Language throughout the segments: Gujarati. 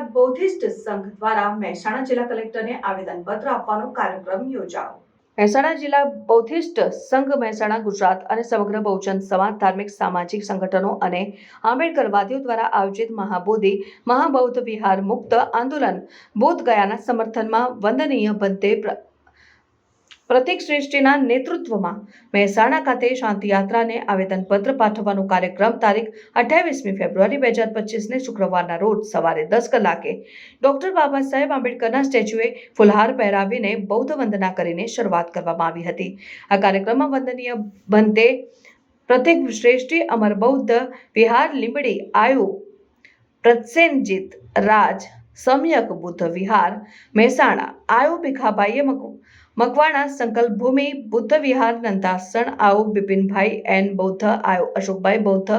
બૌદ્ધિસ્ટ સંઘ દ્વારા મહેસાણા જિલ્લા કલેક્ટરને આવેદનપત્ર આપવાનો કાર્યક્રમ યોજાયો. મહેસાણા જિલ્લા બૌદ્ધિસ્ટ સંઘ મહેસાણા ગુજરાત અને સમગ્ર બહુજન સમાજ ધાર્મિક સામાજિક સંગઠનો અને આંબેડકરવાદીઓ દ્વારા આયોજિત મહાબોધિ, મહાબૌદ્ધ વિહાર મુક્ત આંદોલન બોધ ગયાના સમર્થનમાં વંદનીય પ્ર- પ્રતિક શ્રેષ્ઠીના નેતૃત્વમાં મહેસાણા ખાતે શાંતિયાત્રાને આવેદનપત્ર પાઠવવાનો કાર્યક્રમ તારીખ અઠ્યાવીસમી ફેબ્રુઆરી બે હજાર પચીસને શુક્રવારના રોજ સવારે દસ કલાકે. ડોક્ટર બાબા સાહેબ આંબેડકરના સ્ટેચ્યુએ ફુલહાર પહેરાવીને બૌદ્ધ વંદના કરીને શરૂઆત કરવામાં આવી હતી. આ કાર્યક્રમમાં વંદનીય બંતે પ્રતિક શ્રેષ્ઠી અમર બૌદ્ધ, વિહાર લીંબડી, આયુ, પ્રત્સેનજીત, રાજ, સમ્યક બુદ્ધ, વિહાર, મહેસાણા, આયુ ભીખાભાઈએ મક- મકવાણા સંકલ્પ ભૂમિ બુદ્ધ વિહાર નંદાસણ આયુ બિપિનભાઈ એન બૌદ્ધ આયો અશોકભાઈ બૌદ્ધ.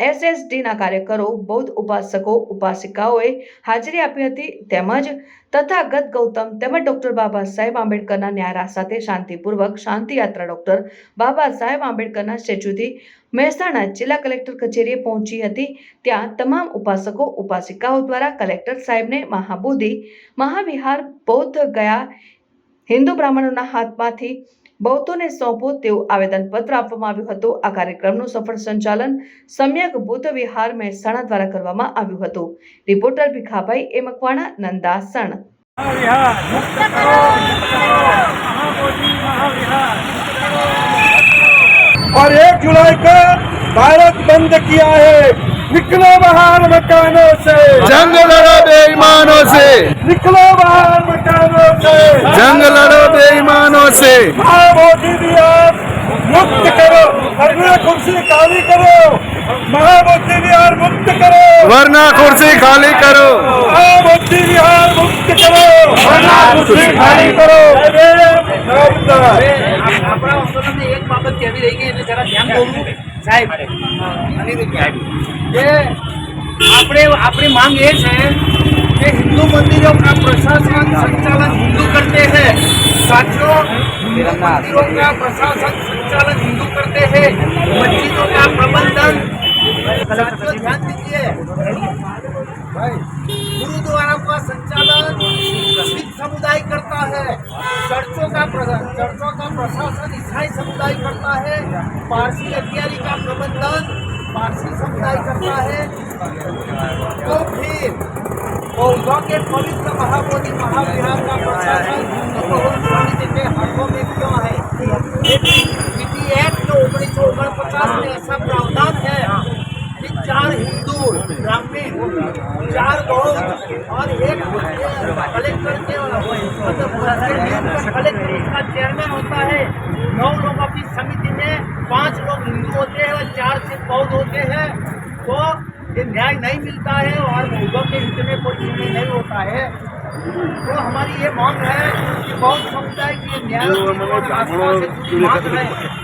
એસએસડીના કાર્યકરો, બૌદ્ધ ઉપાસકો, ઉપાસિકાઓએ હાજરી આપી હતી તેમજ તથાગત ગૌતમ તેમજ ડૉક્ટર બાબા સાહેબ આંબેડકરના ન્યારા સાથે શાંતિપૂર્વક શાંતિયાત્રા ડોક્ટર બાબા સાહેબ આંબેડકરના સ્ટેચ્યુથી મહેસાણા જિલ્લા કલેક્ટર કચેરીએ પહોંચી હતી. ત્યાં તમામ ઉપાસકો, ઉપાસિકાઓ દ્વારા કલેક્ટર સાહેબને મહાબોધિ, મહાવિહાર, બૌદ્ધ ગયા હિન્દુ બ્રાહ્મણોના હાથમાંથી બૌદ્ધોને સોંપો તેવું આવેદનપત્ર આપવામાં આવ્યું હતું આ કાર્યક્રમનું સફળ સંચાલન સમ્યક બુદ્ધ વિહાર મહેસાણા દ્વારા કરવામાં આવ્યું હતું રિપોર્ટર ભીખાભાઈ એ મકવાણા નંદાસણ महाविहार मुक्त करो मुक्त करो महाबोधि महाविहार और एक जुलाई को भारत बंद किया है निकलो જંગ લડો બે છે નીકળો બહાર મકાનો છે જંગ લડો બે છે મુક્ત કરો. વરના ખુરશી ખાલી કરો. મહામોદી વિહાર મુક્ત કરો. વરના ખુરશી ખાલી કરો. આ મોદી વિહાર મુક્ત કરો. વરના ખુરશી ખાલી કરો. આપણા એક બાબત કેવી રહી ગઈ એટલે જરા ધ્યાન દોરવું સાહેબ. કે આપણે આપણી માંગ એ છે કે हिंदू मंदिरों का प्रशासन संचालन हिंदू करते हैं साथियों हिंदू मंदिरों का प्रशासन संचालन हिंदू करते हैं मस्जिदों का प्रबंधन साथियों ध्यान दीजिए गुरुद्वारा का संचालन सिख समुदाय करता है चर्चों का प्र- चर्चों का प्रशासन ईसाई समुदाय करता है पारसी अग्यारी का प्रबंधन पारसी समुदाय करता है। तो फिर बौद्धों के पवित्र महाबोधि महाविहार का प्रशासन के कि चार हिंदू चार बौद्ध और एक कलेक्टर के मतलब कलेक्टर इसका चेयरमैन होता है। नौ लोगों की समिति में पाँच लोग हिंदू होते हैं और चार सिर्फ़ बहुत होते हैं तो ये न्याय नहीं मिलता है और लोगों के हित में कोई निर्णय नहीं होता है। तो हमारी ये मांग है कि बौद्ध समुदाय की न्याय मांग है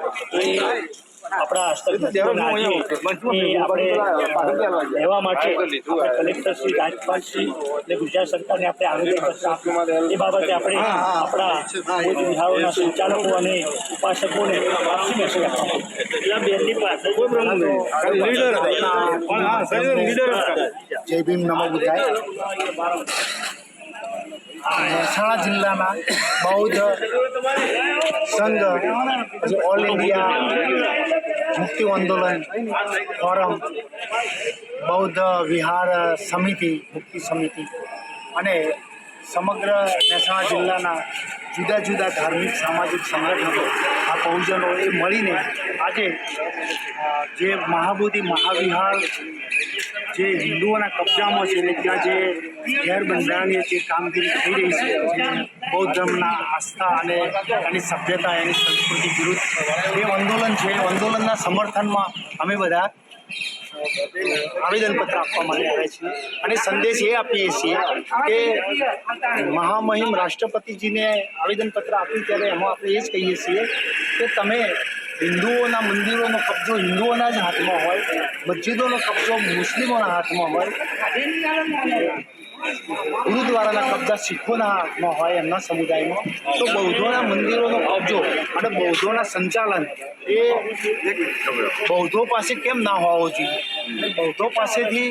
આપણી આપણે લેવા માટે કલેક્ટર શ્રી રાજપાલ શ્રી અને ગુજરાત સરકારને આપણે આવેદનપત્ર આપ્યું. એ બાબતે આપણે આપણા વિહારોના સંચાલકો અને ઉપાસકોને મેસેજ જય ભીમ નમો બુદ્ધાય. મહેસાણા જિલ્લાના બૌદ્ધ સંઘ પછી ઓલ ઇન્ડિયા મુક્તિ આંદોલન ફોરમ, બૌદ્ધ વિહાર સમિતિ, મુક્તિ સમિતિ અને સમગ્ર મહેસાણા જિલ્લાના જુદા જુદા ધાર્મિક સામાજિક સંગઠનો, આ બહુજનો એ મળીને આજે જે મહાબોધિ મહાવિહાર જે હિન્દુઓના કબજામાં છે એટલે ત્યાં જે ગેરબંધારણીય જે કામગીરી થઈ રહી છે બૌદ્ધ ધર્મના આસ્થા અને એની સભ્યતા, એની સંસ્કૃતિ વિરુદ્ધ એ આંદોલન છે, આંદોલનના સમર્થનમાં અમે બધા આવેદનપત્ર આપવા માટે આવ્યા છીએ અને સંદેશ એ આપીએ છીએ કે મહામહિમ રાષ્ટ્રપતિજીને આવેદનપત્ર આપ્યું ત્યારે એમાં આપણે એ જ કહીએ છીએ કે તમે હિન્દુઓના મંદિરોનો કબજો હિન્દુઓના જ હાથમાં હોય, મસ્જિદોનો કબજો મુસ્લિમોના હાથમાં હોય. ગુરુદ્વારાના કબજા શીખોના હાથમાં હોય એમના સમુદાયમાં. તો બૌદ્ધોના મંદિરોનો કબજો અને બૌદ્ધોના સંચાલન એ બૌદ્ધો પાસે કેમ ના હોવો જોઈએ? બૌદ્ધો પાસેથી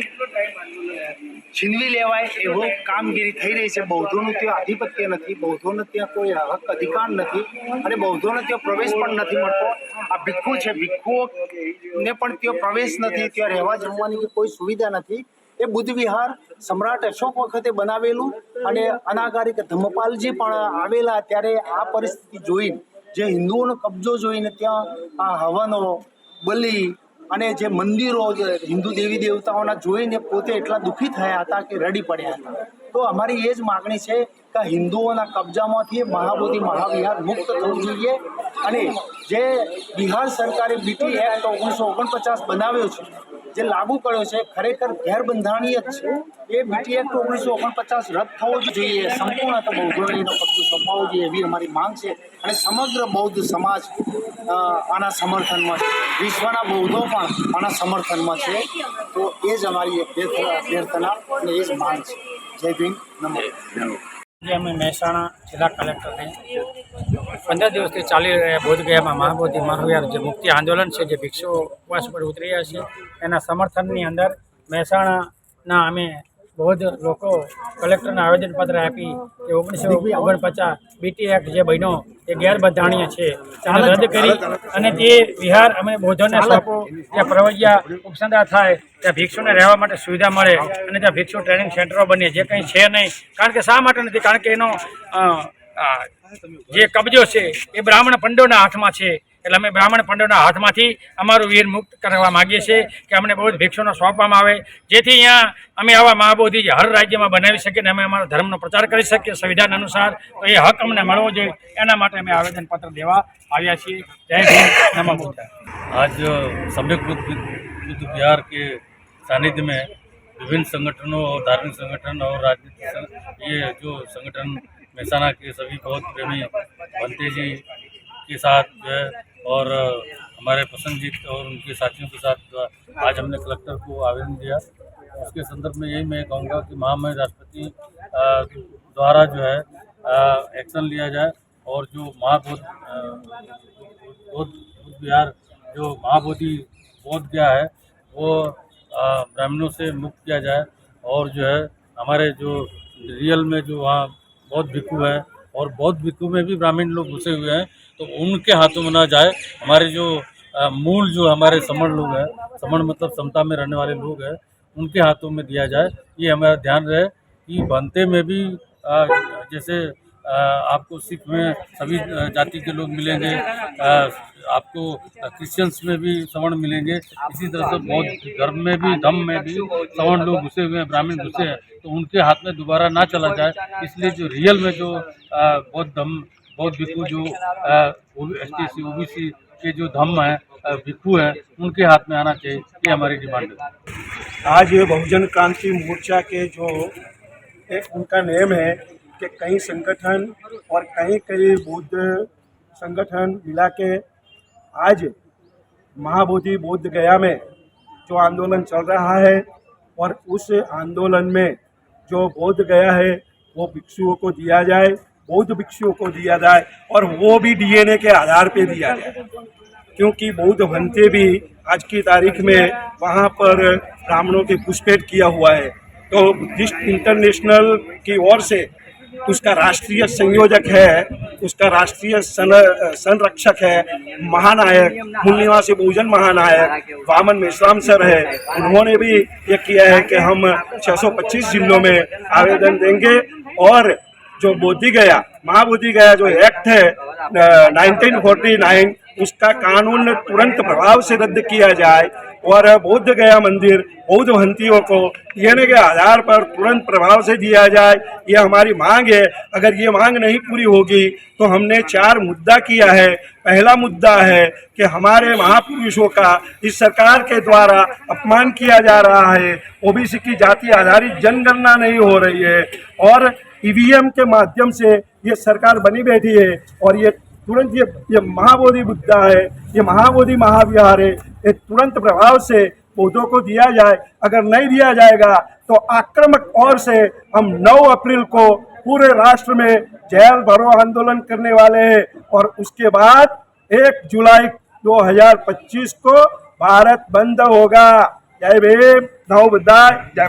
છીનવી લેવાય એવો કામગીરી થઈ રહી છે. બૌદ્ધોનું ત્યાં આધિપત્ય નથી. બૌદ્ધોને ત્યાં કોઈ હક અધિકાર નથી અને બૌદ્ધોને ત્યાં પ્રવેશ પણ નથી મળતો. આ ભિક્ષુ છે. ભિક્ષુઓને પણ ત્યાં પ્રવેશ નથી. ત્યાં રહેવા જમવાની કોઈ સુવિધા નથી. એ બુદ્ધ વિહાર સમ્રાટ અશોક વખતે બનાવેલું અને અનાગારિક ધમ્મપાલજી પણ આવેલા ત્યારે આ પરિસ્થિતિ જોઈને, જે હિન્દુઓનો કબજો જોઈને ત્યાં આ હવનો બલિ અને જે મંદિરો હિન્દુ દેવી દેવતાઓના જોઈને પોતે એટલા દુઃખી થયા હતા કે રડી પડ્યા હતા. તો અમારી એ જ માગણી છે કે હિન્દુઓના કબજામાંથી મહાબોધિ મહાવિહાર મુક્ત થવું જોઈએ. અને જે બિહાર સરકારે બીટી એક્ટ ઓગણીસો ઓગણપચાસ બનાવ્યો છે જે લાગુ કર્યો છે, ખરેખર ગેરબંધારણીય જ છે. એ બીટી એક્ટ ઓગણીસો ઓગણપચાસ રદ થવો જ જોઈએ. સંપૂર્ણ તો બૌદ્ધોનો કબજો સોંપવો જોઈએ એવી અમારી માંગ છે અને સમગ્ર બૌદ્ધ સમાજ આના સમર્થનમાં છે. વિશ્વના બૌદ્ધો પણ આના સમર્થનમાં છે. તો એ જ અમારી એક અભ્યર્થના અને એ જ માંગ છે. જય ભીમ. નમો. જે અમે મહેસાણા જિલ્લા કલેક્ટરને પંદર દિવસથી ચાલી રહ્યા બોધગયામાં મહાબોધિ મહાવીર જે મુક્તિ આંદોલન છે, જે ભિક્ષુ ઉપવાસ પર ઉતરી રહ્યા છે, એના સમર્થનની અંદર મહેસાણાના અમે બૌદ્ધ લોકો કલેક્ટરને આવેદનપત્ર આપી કે ઓગણીસો ઓગણપચાસ બીટી એક્ટ જે બન્યો એ ગેરબંધારણીય છે. તેને રદ કરી અને તે વિહાર અમે બૌદ્ધોને સોંપો. ત્યાં પ્રવજ્યા ઉપસંદા થાય ત્યાં ભિક્ષુને રહેવા માટે સુવિધા મળે અને ત્યાં ભિક્ષુ ટ્રેનિંગ સેન્ટરો બને. જે કંઈ છે નહીં. કારણ કે શા માટે નથી? કારણ કે એનો જે કબજો છે એ બ્રાહ્મણ પંડોના હાથમાં છે. એટલે અમે બ્રાહ્મણ પંડોના હાથમાંથી અમારું વીર મુક્ત કરવા માગીએ છીએ કે અમને બહુ જ ભિક્ષુનો સોંપવામાં આવે જેથી અહીંયા અમે આવા મહાબોધિ જે હર રાજ્યમાં બનાવી શકીએ અને અમે અમારા ધર્મનો પ્રચાર કરી શકીએ સંવિધાન અનુસાર તો એ હક અમને મળવો જોઈએ એના માટે અમે આવેદનપત્ર દેવા આવ્યા છીએ જય ભીમ નમો બુદ્ધાય आज सम्यक बुद्ध बुद्ध विहार के सानिध्य में विभिन्न संगठनों और धार्मिक संगठन और राजनीतिक संग- ये जो संगठन महसाना के सभी बहुत प्रेमी बनते जी के साथ जो है और हमारे प्रसन्नजीत और उनके साथियों के साथ आज हमने कलेक्टर को आवेदन दिया। उसके संदर्भ में यही मैं कहूँगा कि महामहिम राष्ट्रपति द्वारा जो है एक्शन लिया जाए और जो महाबोध बुद्ध विहार जो महाबोधि बोध गया है, वो ब्राह्मणों से मुक्त किया जाए और जो है, हमारे जो रियल में जो वहाँ बौद्ध भिक्खु हैं और बौद्ध भिक्खु में भी ब्राह्मण लोग घुसे हुए हैं तो उनके हाथों में ना जाए। हमारे जो मूल जो हमारे समण लोग हैं, समण मतलब समता में रहने वाले लोग हैं, उनके हाथों में दिया जाए। ये हमारा ध्यान रहे कि बनते में भी जैसे आपको सिख में सभी जाति के लोग मिलेंगे आपको क्रिश्चियंस में भी सवर्ण मिलेंगे। इसी तरह से बौद्ध धर्म में भी, धम्म में भी सवर्ण लोग घुसे हुए हैं, ब्राह्मण घुसे हैं तो उनके हाथ में दोबारा ना चला जाए। इसलिए जो रियल में जो बौद्ध धम्म बौद्ध भिक्खु जो S T C O B C के जो धम्म हैं भिक्खु हैं उनके हाथ में आना चाहिए ये हमारी डिमांड है। आज बहुजन क्रांति मोर्चा के जो एक उनका नेम है कि कई संगठन और कई कई बौद्ध संगठन मिला के आज महाबोधि बौद्ध गया में जो आंदोलन चल रहा है और उस आंदोलन में जो बौद्ध गया है वो भिक्षुओं को दिया जाए बौद्ध भिक्षुओं को दिया जाए और वो भी डीएनए के आधार पे दिया जाए। क्योंकि बौद्ध भंते भी आज की तारीख में वहाँ पर ब्राह्मणों के घुसपैठ किया हुआ है। तो बुद्धिस्ट इंटरनेशनल की ओर से उसका राष्ट्रीय संयोजक है, उसका राष्ट्रीय संरक्षक है, महानायक मूल निवासी बहुजन महानायक, वामन मेश्राम सर है। उन्होंने भी ये किया है कि हम 625 जिलों में आवेदन देंगे और जो बोधी गया, महाबोधि गया जो एक्ट है नाइनटीन फोर्टी नाइन उसका कानून तुरंत प्रभाव से रद्द किया जाए और बौद्ध गया मंदिर बौद्ध भंतियों को देने के आधार पर तुरंत प्रभाव से दिया जाए, ये हमारी मांग है। अगर ये मांग नहीं पूरी होगी तो हमने चार मुद्दा किया है। पहला मुद्दा है कि हमारे महापुरुषों का इस सरकार के द्वारा अपमान किया जा रहा है। ओबीसी की जाति आधारित जनगणना नहीं हो रही है और ईवीएम के माध्यम से ये सरकार बनी बैठी है और ये तुरंत ये ये महाबोधि मुद्दा है, ये महाबोधि महाविहार है, ये तुरंत प्रभाव से पौधों को दिया जाए। अगर नहीं दिया जाएगा तो आक्रामक और से हम 9 अप्रैल को पूरे राष्ट्र में जेल भरो आंदोलन करने वाले हैं और उसके बाद एक जुलाई 2025 को भारत बंद होगा। जय भीम, नव बुद्धा, जय